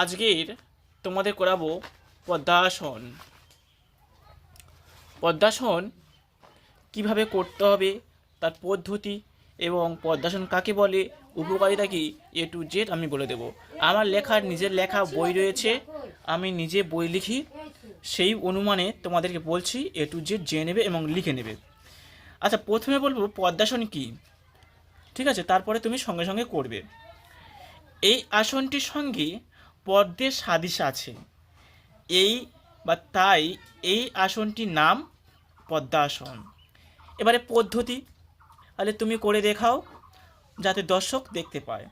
আজকের তোমাদের করাবো পদ্মাসন। পদ্মাসন কীভাবে করতে হবে, তার পদ্ধতি এবং পদ্মাসন কাকে বলে, উপকারিতা কি, এ টু জেড আমি বলে দেব। আমার লেখার নিজের লেখা বই রয়েছে, আমি নিজে বই লিখি, সেই অনুমানে তোমাদেরকে বলছি এ টু জেড জেনে নেবে এবং লিখে নেবে। আচ্ছা প্রথমে বলব পদ্মাসন কি? ঠিক আছে, তারপরে তুমি সঙ্গে সঙ্গে করবে। এই আসনটির সঙ্গে পদ্মের সাদিশ আছে। এই বা তাই এই আসনটির নাম পদ্মাসন। এবারে পদ্ধতি, তাহলে তুমি করে দেখাও, যাতে দর্শক দেখতে পায়।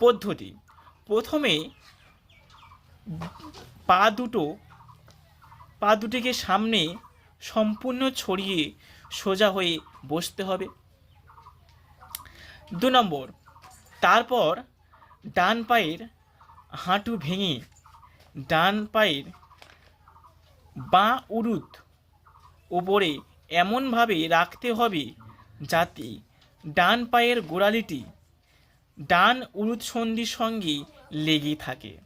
পদ্ধতি, প্রথমে পা দুটো, পা দুটিকে সামনে সম্পূর্ণ ছড়িয়ে সোজা হয়ে বসতে হবে। দু নম্বর, তারপর ডান পায়ের হাঁটু ভেঙে ডান পায়ের বাঁ উরুত ওপরে এমনভাবে রাখতে হবে যাতে ডান পায়ের গোড়ালিটি ডান উরুত সন্ধির সঙ্গে লেগে থাকে।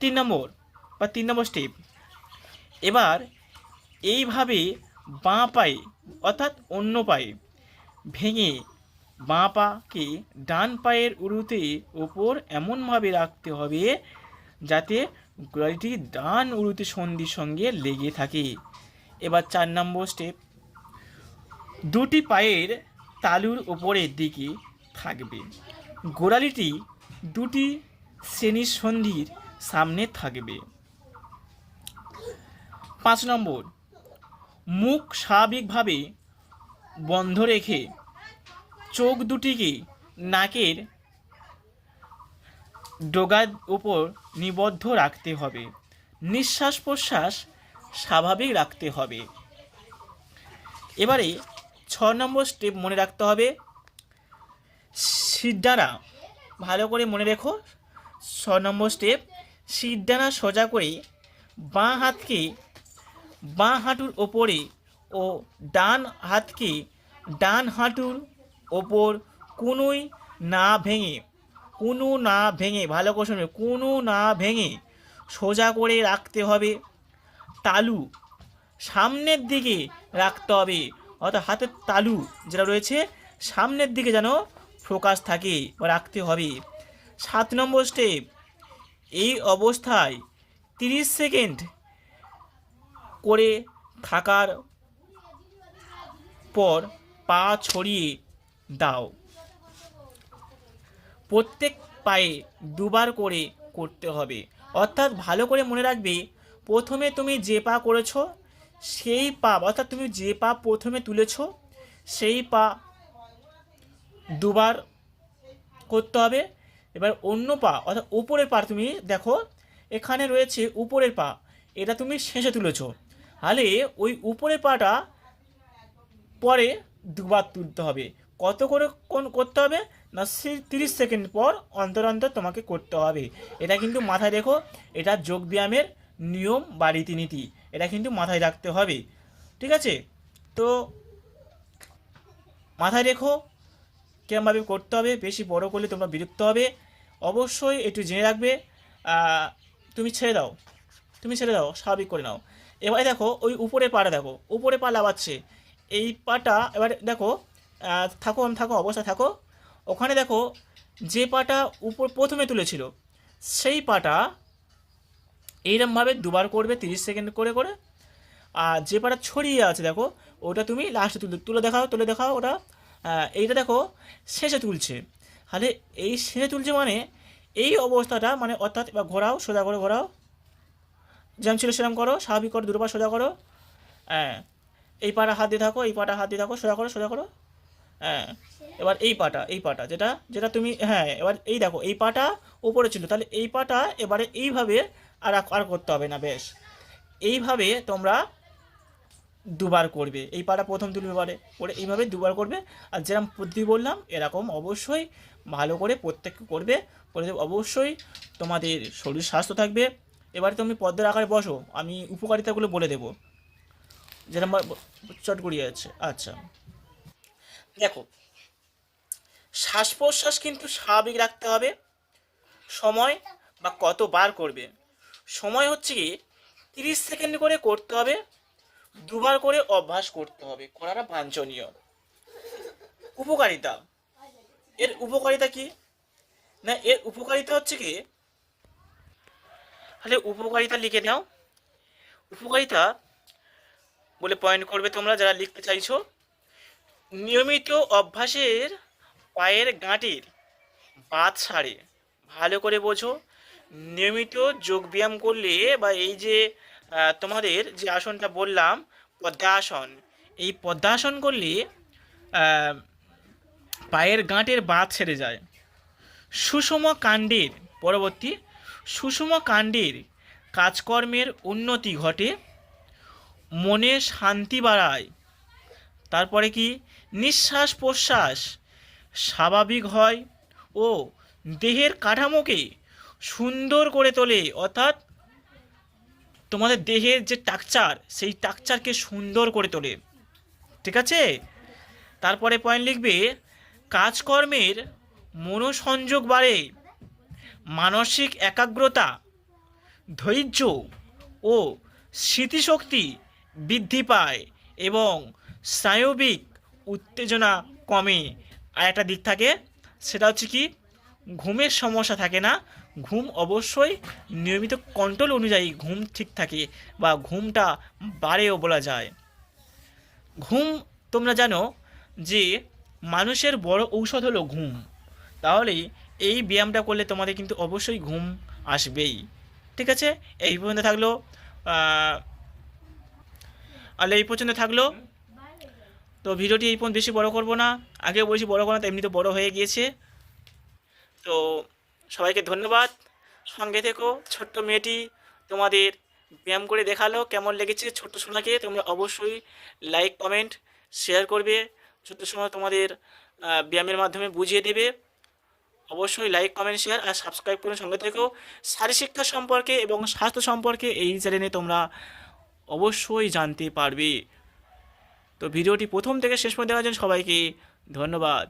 তিন নম্বর বা তিন নম্বর স্টেপ এবার এইভাবে বাঁ পায়ে অর্থাৎ অন্য পায়ে ভেঙে বাঁ পাকে ডান পায়ের উরুতে ওপর এমনভাবে রাখতে হবে যাতে গোড়ালিটি ডান উরুতে সন্ধির সঙ্গে লেগে থাকে। এবার চার নম্বর স্টেপ দুটি পায়ের তালুর ওপরের দিকে থাকবে। গোড়ালিটি দুটি শ্রেণির সন্ধির সামনে থাকবে। পাঁচ নম্বর, মুখ স্বাভাবিকভাবে বন্ধ রেখে চোখ দুটিকে নাকের ডোগার উপর নিবদ্ধ রাখতে হবে। নিঃশ্বাস প্রশ্বাস স্বাভাবিক রাখতে হবে। এবারে ছ নম্বর স্টেপ মনে রাখতে হবে। সিদ্ধারা ভালো করে মনে রেখো। ছ নম্বর স্টেপ সিদ্ধানা সোজা করে বাঁ হাতকে, বাঁ হাঁটুর ওপরে ও ডান হাতকে, ডান হাঁটুর ওপর কুনুই না ভেঙে, কুনু না ভেঙে, ভালো করে শুনবে কুনু না ভেঙে সোজা করে রাখতে হবে, তালু সামনের দিকে রাখতে হবে, অর্থাৎ হাতের তালু যেটা রয়েছে সামনের দিকে যেন ফোকাস থাকে বা রাখতে হবে। সাত নম্বর স্টেপ এই অবস্থায় তিরিশ সেকেন্ড করে থাকার পর পা ছড়িয়ে দাও। প্রত্যেক পায়ে দুবার করে করতে হবে। অর্থাৎ ভালো করে মনে রাখবে, প্রথমে তুমি যে পা করেছ, সেই পা, অর্থাৎ তুমি যে পা প্রথমে তুলেছো, সেই পা দুবার করতে হবে। এবার অন্য পা, অর্থাৎ উপরের পা তুমি দেখো, এখানে রয়েছে উপরের পা, এটা তুমি শেষে তুলেছ। তাহলে ওই উপরের পাটা পরে দুবার তুলতে হবে। কত করে কোন করতে হবে? না তিরিশ সেকেন্ড পর অন্তর অন্তর তোমাকে করতে হবে। এটা কিন্তু মাথায় রেখো, এটা যোগ ব্যায়ামের নিয়ম বা রীতিনীতি। এটা কিন্তু মাথায় রাখতে হবে। ঠিক আছে? তো মাথায় রেখো কেমনভাবে করতে হবে, বেশি বড় করলে তোমরা বিরক্ত হবে। অবশ্যই একটু জেনে রাখবে তুমি ছেড়ে দাও। তুমি ছেড়ে দাও, স্বাভাবিক করে নাও। এবারে দেখো, ওই উপরে পাটা দেখো উপরে পা লাগাচ্ছে এই পাটা, এবার দেখো থাকো থাকো অবস্থা থাকো। ওখানে দেখো, যে পাটা উপর প্রথমে তুলেছিল, সেই পাটা এইরমভাবে দুবার করবে, তিরিশ সেকেন্ড করে করে। আর যে পাটা ছড়িয়ে আছে, দেখো, ওটা তুমি লাস্টে তুলে তুলে দেখাও তুলে দেখাও ওটা। এইটা দেখো, শেষে তুলছে। তাহলে এই শেষে তুলছে মানে এই অবস্থাটা মানে অর্থাৎ এবার ঘোরাও, সোজা করে ঘোরাও। যেমন ছিল সেরকম করো, স্বাভাবিক করো, দুটো পা সোজা করো। হ্যাঁ এই পাটা হাত দিয়ে থাকো, এই পাটা হাত দিয়ে থাকো, সোজা করো সোজা করো। হ্যাঁ এবার এই পাটা এই পাটা যেটা যেটা তুমি হ্যাঁ এবার এই দেখো, এই পাটা উপরে ছিল, তাহলে এই পাটা এবারে এইভাবে আর আর করতে হবে না, বেশ। এইভাবে তোমরা দুবার করবে, এই পাটা প্রথম তুলবে পারে করে এইভাবে দুবার করবে, আর যেরকম পদ্ধতি বললাম, এরকম অবশ্যই ভালো করে প্রত্যেককে করবে, করে অবশ্যই তোমাদের শরীর স্বাস্থ্য থাকবে। এবারে তুমি পদ্মের আকারে বসো, আমি উপকারিতাগুলো বলে দেবো। যেরকম চট করিয়ে আছে আচ্ছা। দেখো শ্বাস প্রশ্বাস কিন্তু স্বাভাবিক রাখতে হবে। সময় বা কতবার করবে? সময় হচ্ছে কি, তিরিশ সেকেন্ড করে করতে হবে, দুবার করে অভ্যাস করতে হবে। করাটা বাঞ্ছনীয়। উপকারিতা। এর উপকারিতা কি? না, এর উপকারিতা হচ্ছে কি, তাহলে উপকারিতা লিখে নাও। উপকারিতা বলে পয়েন্ট করবে তোমরা, যারা লিখতে চাইছো। নিয়মিত অভ্যাসের পায়ের গাঁটির বাত সারে ভালো করে বোঝো। নিয়মিত যোগব্যায়াম করলে বা এই যে তোমাদের যে আসনটা বললাম, পদ্মাসন, এই পদ্মাসন করলে পায়ের গাঁটের বাত ছেড়ে যায়। সুষম কাণ্ডের পরবর্তী, সুষম কাণ্ডের কাজকর্মের উন্নতি ঘটে। মনে শান্তি বাড়ায়। তারপরে কি? নিঃশ্বাস প্রশ্বাস। স্বাভাবিক হয় ও দেহের কাঠামোকে সুন্দর করে তোলে। অর্থাৎ তোমাদের দেহের যে টাকচার সেই টাকচারকে সুন্দর করে তোলে। ঠিক আছে? তারপরে পয়েন্ট লিখবে, কাজকর্মের মনোসংযোগ বাড়ে, মানসিক একাগ্রতা, ধৈর্য ও স্মৃতিশক্তি বৃদ্ধি পায় এবং স্নায়বিক উত্তেজনা কমে। আর একটা দিক থাকে, সেটা হচ্ছে কি, ঘুমের সমস্যা থাকে না। ঘুম অবশ্যই নিয়মিত কন্ট্রোল অনুযায়ী ঘুম ঠিক থাকে বা ঘুমটা বাড়েও বলা যায়। ঘুম, তোমরা জানো যে মানুষের বড় ঔষধ হলো ঘুম। তাহলে এই ব্যায়ামটা করলে তোমাদের কিন্তু অবশ্যই ঘুম আসবেই। ঠিক আছে? এই পর্যন্ত থাকল। আর এই পর্যন্ত থাকল। তো ভিডিওটি এই পর্যন্ত বেশি বড় করব না। আগে বলছি বড় করো না তো এমনি তো বড় হয়ে গিয়েছে। তো সবাইকে ধন্যবাদ। সঙ্গে থেকো, ছোট্ট মেয়েটি তোমাদের ব্যায়াম করে দেখাল, কেমন লেগেছে ছোট্ট সোনাকে, তোমরা অবশ্যই লাইক কমেন্ট শেয়ার করবে। ছোট্ট সোনা তোমাদের ব্যায়ামের মাধ্যমে বুঝিয়ে দেবে। অবশ্যই লাইক কমেন্ট শেয়ার আর সাবস্ক্রাইব করে সঙ্গে থেকো শারীরশিক্ষা সম্পর্কে এবং স্বাস্থ্য সম্পর্কে এই চ্যানেলে তোমরা অবশ্যই জানতে পারবে। তো ভিডিওটি প্রথম থেকে শেষ পর্যন্ত দেখার জন্য সবাইকে ধন্যবাদ।